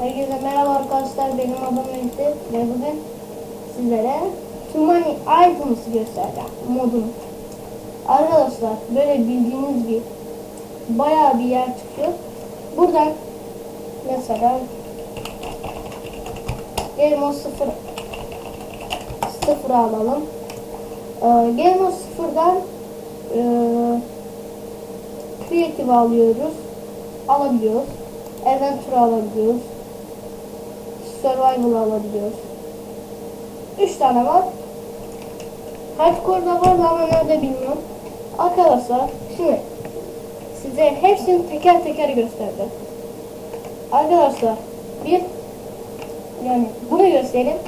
Herkese merhaba arkadaşlar benim adım Mehdi ve bugün sizlere Too Many Items'ı göstereceğim modunu. Arkadaşlar böyle bildiğiniz gibi bayağı bir yer çıkıyor. Buradan mesela Game of 0 0 alalım. Ee, Game of 0'dan e, Creative alıyoruz. Alabiliyoruz. Adventure alabiliyoruz. Survival alabiliyoruz. 3 tane var. Hardcore da var ama nerede bilmiyorum. Arkadaşlar şimdi size hepsini teker teker göstereceğim. Arkadaşlar bir yani bunu göstereyim.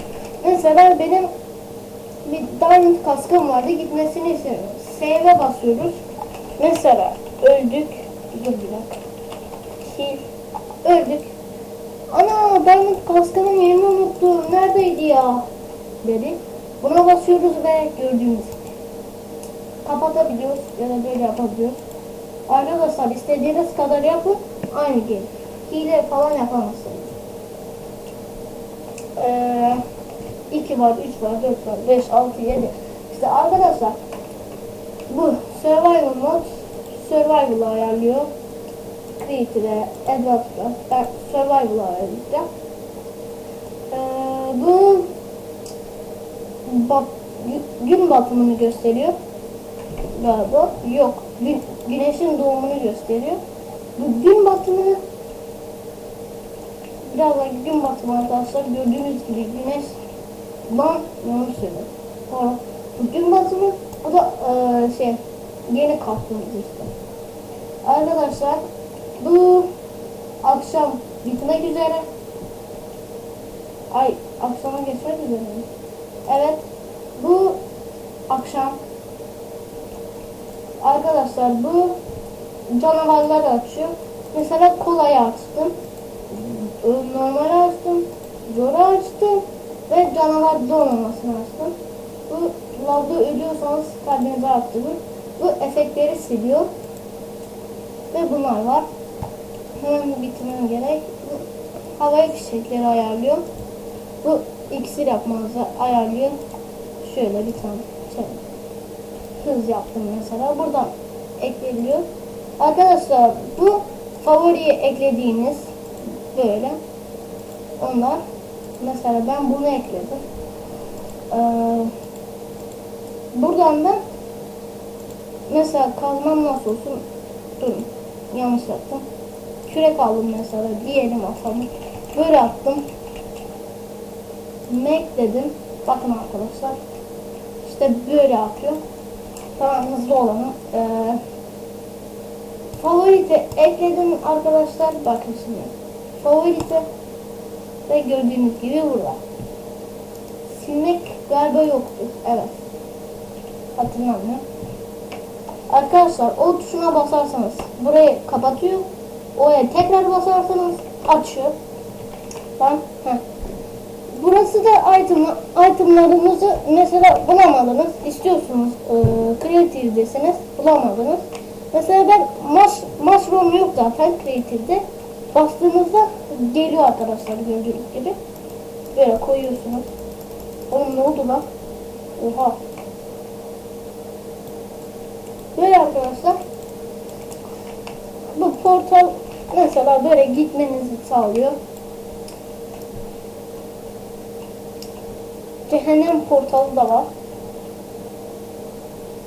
Mesela benim bir diamond kaskım vardı gitmesini istiyorum. Save'e basıyoruz. Mesela öldük. Dur bir dakika. Kill. Öldük. Ana diamond kaskımın yerini unuttum. Neredeydi ya? Dedi. Buna basıyoruz ve gördüğünüz gibi. Kapatabiliyoruz ya da böyle yapabiliyoruz. Arkadaşlar istediğiniz kadar yapın. Aynı gelir. Hile falan yapamazsınız. Ee, 2 var, 3 var, 4 var, 5, 6, 7. İşte arkadaşlar bu survival mod survival ayarlıyor. Creative'e, Advance'da ben survival ayarlayacağım. Ee, bu bat, gü- gün batımını gösteriyor. Galiba. Yok. Gün, güneşin doğumunu gösteriyor. Bu gün batımını biraz da gün batımı arkadaşlar gördüğünüz gibi güneş lan yanlış söyledim. Bu gün batımı bu da eee, şey yeni kalktığımız işte. Arkadaşlar bu akşam bitmek üzere. Ay akşama geçmek üzere. mi? Evet. Bu akşam arkadaşlar bu canavarlar açıyor. Mesela kolayı açtım. Normal açtım. Zoru açtım. Ve canavar doğmamasını açtım. Bu lavda ölüyorsanız kalbinizi arttırır. Bu efektleri siliyor. Ve bunlar var. Hemen bitirmem gerek. Bu havai fişekleri ayarlıyor. Bu iksir yapmanızı ayarlıyor. Şöyle bir tane şey. Hız yaptım mesela. Buradan ekleyebiliyor. Arkadaşlar bu favoriye eklediğiniz böyle. Onlar. Mesela ben bunu ekledim. Ee, buradan da mesela kazmam nasıl olsun? Durun. Yanlış yaptım. Kürek aldım mesela. Diyelim atalım. Böyle attım. Make dedim. Bakın arkadaşlar. İşte böyle yapıyor. Tamam hızlı olalım. Ee, favorite ekledim arkadaşlar. Bakın şimdi. Favorite ve gördüğünüz gibi burada. Silmek galiba yoktu. Evet. Hatırlamıyorum. Arkadaşlar o tuşuna basarsanız burayı kapatıyor. Oraya tekrar basarsanız açıyor. Heh. Burası da item, itemlarınızı mesela bulamadınız. istiyorsunuz e, Creative'desiniz. Bulamadınız. Mesela ben mush, mushroom yok zaten Creative'de. Bastığınızda geliyor arkadaşlar gördüğünüz gibi. Böyle koyuyorsunuz. Oğlum ne oldu lan? Oha. Böyle arkadaşlar. Bu portal mesela böyle gitmenizi sağlıyor. Cehennem portalı da var.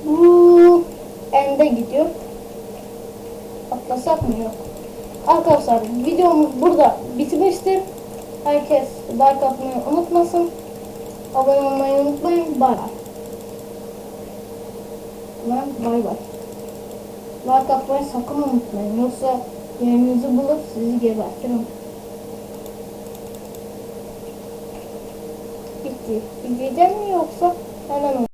Bu ende gidiyor. Atlasak mı yok? Arkadaşlar videomuz burada bitmiştir. Herkes like atmayı unutmasın. Abone olmayı unutmayın. Bay. Lan bay bay. Like atmayı sakın unutmayın. Yoksa yerinizi bulup sizi gebertirim. Bitti. Gideceğim mi yoksa hemen